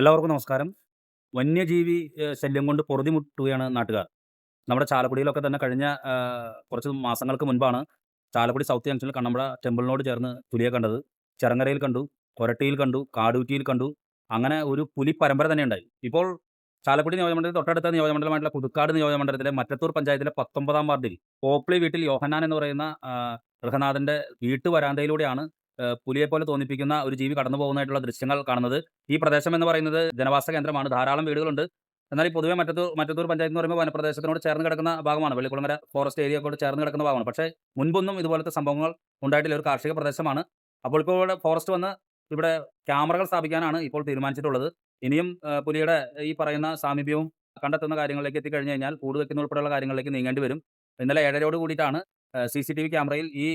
എല്ലാവർക്കും നമസ്കാരം. വന്യജീവി ശല്യം കൊണ്ട് പൊറുതിമുട്ടുകയാണ് നാട്ടുകാർ. നമ്മുടെ ചാലക്കുടിയിലൊക്കെ തന്നെ കഴിഞ്ഞ കുറച്ച് മാസങ്ങൾക്ക് മുൻപാണ് ചാലക്കുടി സൗത്ത് ജംഗ്ഷനിൽ കണ്ണമ്പുഴ ടെമ്പിളിനോട് ചേർന്ന് പുലിയെ കണ്ടത്. ചെറങ്ങരയിൽ കണ്ടു കൊരട്ടിയിൽ കണ്ടു കാടൂറ്റിയിൽ കണ്ടു അങ്ങനെ ഒരു പുലി പരമ്പര തന്നെ ഉണ്ടായി. ഇപ്പോൾ ചാലക്കുടി നിയോജകമണ്ഡലത്തിൽ തൊട്ടടുത്ത നിയോജകമണ്ഡലമായിട്ടുള്ള പുതുക്കാട് നിയോജകമണ്ഡലത്തിലെ മറ്റത്തൂർ പഞ്ചായത്തിലെ പത്തൊമ്പതാം വാർഡിൽ പോപ്ലി വീട്ടിൽ യോഹന്നാൻ എന്ന് പറയുന്ന ഗൃഹനാഥന്റെ ഗൃഹനാഥന്റെ വീട്ടു വരാന്തയിലൂടെയാണ് ആ, പുലിയെ പോലെ തോന്നിപ്പിക്കുന്ന ഒരു ജീവി കടന്നു പോകുന്നതായിട്ടുള്ള ദൃശ്യങ്ങൾ കാണുന്നത്. ഈ പ്രദേശം എന്ന് പറയുന്നത് ജനവാസ കേന്ദ്രമാണ്. ധാരാളം വീടുകളുണ്ട്. എന്നാൽ ഈ പൊതുവെ മറ്റത്തൂർ മറ്റത്തൂർ പഞ്ചായത്ത് എന്ന് പറയുമ്പോൾ വനപ്രദേശത്തിനോട് ചേർന്ന് കിടക്കുന്ന ഭാഗമാണ്. വെള്ളിക്കുളങ്ങര ഫോറസ്റ്റ് ഏരിയക്കോട് കൂടെ ചേർന്ന് കിടക്കുന്ന ഭാഗമാണ്. പക്ഷേ മുൻപൊന്നും ഇതുപോലത്തെ സംഭവങ്ങൾ ഉണ്ടായിട്ടില്ല. ഒരു കാർഷിക പ്രദേശമാണ്. അപ്പോൾ ഇപ്പോൾ ഇവിടെ ഫോറസ്റ്റ് വന്ന് ഇവിടെ ക്യാമറകൾ സ്ഥാപിക്കാനാണ് ഇപ്പോൾ തീരുമാനിച്ചിട്ടുള്ളത്. ഇനിയും പുലിയുടെ ഈ പറയുന്ന സാമീപ്യവും കണ്ടെത്തുന്ന കാര്യങ്ങളിലേക്ക് എത്തിക്കഴിഞ്ഞ് കഴിഞ്ഞാൽ കൂട് വെക്കുന്ന ഉൾപ്പെടെയുള്ള കാര്യങ്ങളിലേക്ക് നീങ്ങേണ്ടി വരും. ഇന്നലെ ഏഴരയോട് കൂടിയിട്ടാണ് സി സി ടി വി ക്യാമറയിൽ ഈ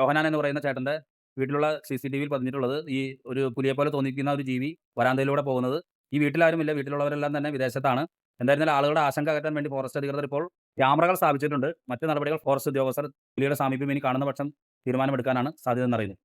യോഹനാൻ എന്ന് പറയുന്ന ചേട്ടന്റെ വീട്ടിലുള്ള സി സി ടി വിയിൽ പതിഞ്ഞിട്ടുള്ളത് ഈ ഒരു പുലിയെ പോലെ തോന്നിക്കുന്ന ഒരു ജീവി വരാന്തയിലൂടെ പോകുന്നത്. ഈ വീട്ടിലാരുമില്ല. വീട്ടിലുള്ളവരെല്ലാം തന്നെ വിദേശത്താണ്. എന്തായിരുന്നാലും ആളുകളുടെ ആശങ്ക അകറ്റാൻ വേണ്ടി ഫോറസ്റ്റ് അധികൃതർ ഇപ്പോൾ ക്യാമറകൾ സ്ഥാപിച്ചിട്ടുണ്ട്. മറ്റ് നടപടികൾ ഫോറസ്റ്റ് ഉദ്യോഗസ്ഥർ പുലിയുടെ സാമീപ്യം ഇനി കാണുന്ന പക്ഷം തീരുമാനമെടുക്കാനാണ് സാധ്യത എന്നറിയുന്നത്